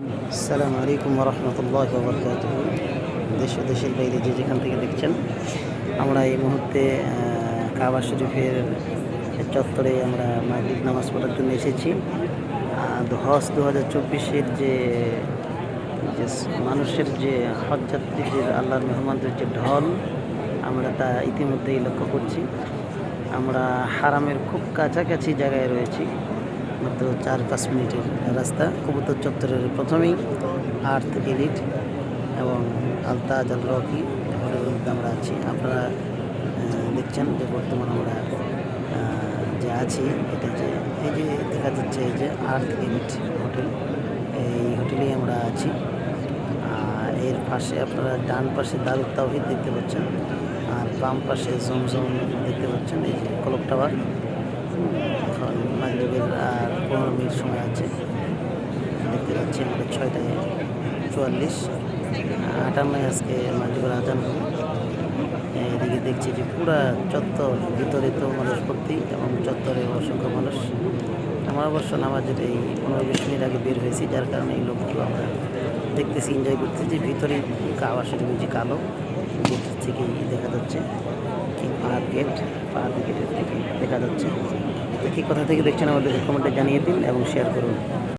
আসসালামু আলাইকুম রহমতুল্লাহ বরকাত দেশ ও দেশের বাইরে যে যেখান থেকে দেখছেন, আমরা এই মুহূর্তে কাবা শরীফের চত্বরে আমরা মাগরিব নামাজ পড়ার জন্য এসেছি। হজ দু হাজার চব্বিশের যে যে মানুষের যে হজ যাত্রীদের আল্লাহর মেহমানদের যে ঢল, আমরা তা ইতিমধ্যেই লক্ষ্য করছি। আমরা হারামের খুব কাছাকাছি জায়গায় রয়েছি। মাত্র চার, পাঁচ মিনিটের রাস্তা। কবুতর চত্বরের প্রথমেই আর্থ এলিট এবং আলতা আল রকি আমরা আছি। আপনারা দেখছেন যে বর্তমান আমরা যে আছি, এটা যে, এই যে দেখা যাচ্ছে এই যে আর্থ এলিট হোটেল এই হোটেলেই আমরা আছি। এর পাশে আপনারা ডান পাশে দারুদ তাওহিদ দেখতে পাচ্ছেন, আর বাম পাশে জমজম দেখতে পাচ্ছেন, এই যে কলক টাওয়ার পনেরো মিনিট সময় আছে। দেখতে পাচ্ছি আমাদের ছয়টায় চুয়াল্লিশ। আটান্নয় আজকে মাগরীবের আজান হবে। এদিকে দেখছি যে পুরা চত্বর ভিতরে তো মানুষ ভর্তি এবং চত্বরে অসংখ্য মানুষ। আমার অবশ্য নামাজের এই পনেরো বিশ মিনিট আগে বের হয়েছি, যার কারণে এই লোকগুলো আমরা দেখতেছি এনজয় করতেছি যে ভিতরে কাবা শরীফ যে কালো। গেট থেকেই দেখা যাচ্ছে কি পাহাড় গেট, পাহাড় গেটের থেকে দেখা যাচ্ছে। কি কোথা থেকে দেখছেন আমাদের কমেন্টে জানিয়ে দিন এবং শেয়ার করুন।